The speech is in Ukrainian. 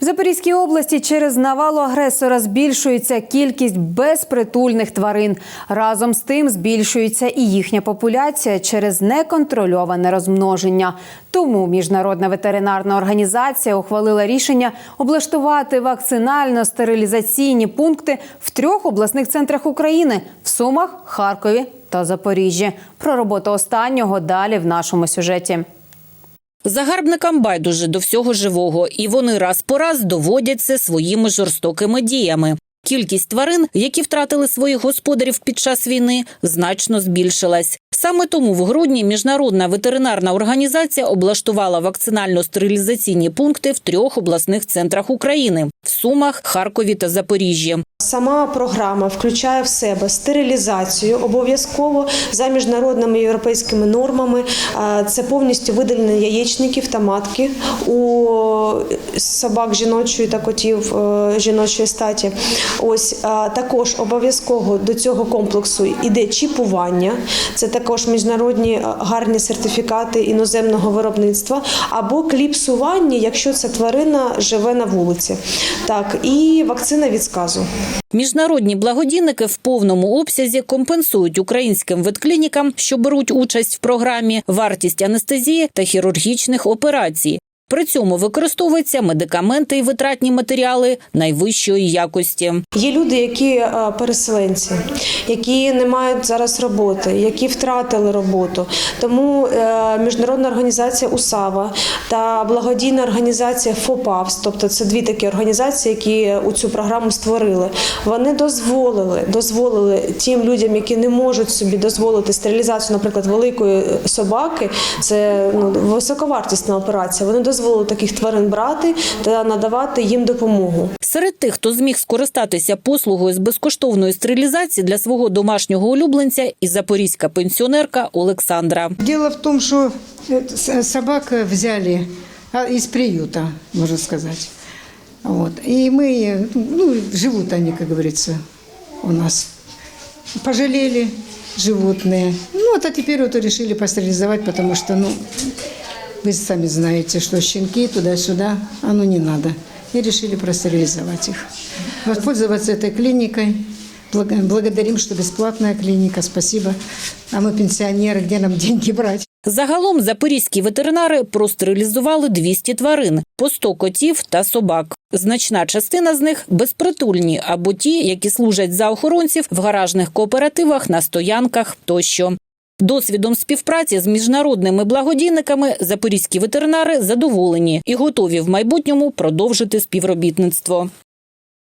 В Запорізькій області через навалу агресора збільшується кількість безпритульних тварин. Разом з тим збільшується і їхня популяція через неконтрольоване розмноження. Тому міжнародна ветеринарна організація ухвалила рішення облаштувати вакцинально-стерилізаційні пункти в трьох обласних центрах України в Сумах, Харкові та Запоріжжі. Про роботу останнього далі в нашому сюжеті. Загарбникам байдуже до всього живого, і вони раз по раз доводять це своїми жорстокими діями. Кількість тварин, які втратили своїх господарів під час війни, значно збільшилась. Саме тому в грудні міжнародна ветеринарна організація облаштувала вакцинально-стерилізаційні пункти в трьох обласних центрах України в Сумах, Харкові та Запоріжжі. Сама програма включає в себе стерилізацію обов'язково за міжнародними європейськими нормами. Це повністю видалення яєчників та матки у собак жіночої та котів е, жіночої статі. Ось також обов'язково до цього комплексу йде чіпування. Це також міжнародні е, гарні сертифікати іноземного виробництва або кліпсування, якщо ця тварина живе на вулиці. Так, і вакцина від сказу. Міжнародні благодійники в повному обсязі компенсують українським ветклінікам, що беруть участь в програмі, вартість анестезії та хірургічних операцій. При цьому використовуються медикаменти і витратні матеріали найвищої якості. Є люди, які е, переселенці, які не мають зараз роботи, які втратили роботу. Тому е, міжнародна організація УСАВА та благодійна організація ФОПАВС, тобто це дві такі організації, які у цю програму створили. Вони дозволили, дозволили тим людям, які не можуть собі дозволити стерилізацію, наприклад, великої собаки. Це ну, високовартісна операція. Вони дозволили таких тварин брати та надавати їм допомогу. Серед тих, хто зміг скористатися послугою з безкоштовної стерилізації для свого домашнього улюбленця, і запорізька пенсіонерка Олександра. Дело в том, что э, с- собак взяли а, из приюта, можно сказать. Вот. И мы, э, ну, живут они, как говорится, у нас. Пожалели животные. Ну, вот, а теперь вот решили постерилизовать, потому что, ну, вы сами знаете, что щенки туда-сюда, а ну не надо. И решили простерилизовать их. Воспользоваться этой клиникой. Благ- Благодарим, что бесплатная клиника, спасибо. А мы пенсионеры, где нам деньги брать? Загалом запорізькі ветеринари простерилізували 200 тварин, по 100 котів та собак. Значна частина з них безпритульні або ті, які служать за охоронців в гаражних кооперативах, на стоянках тощо. Досвідом співпраці з міжнародними благодійниками запорізькі ветеринари задоволені і готові в майбутньому продовжити співробітництво.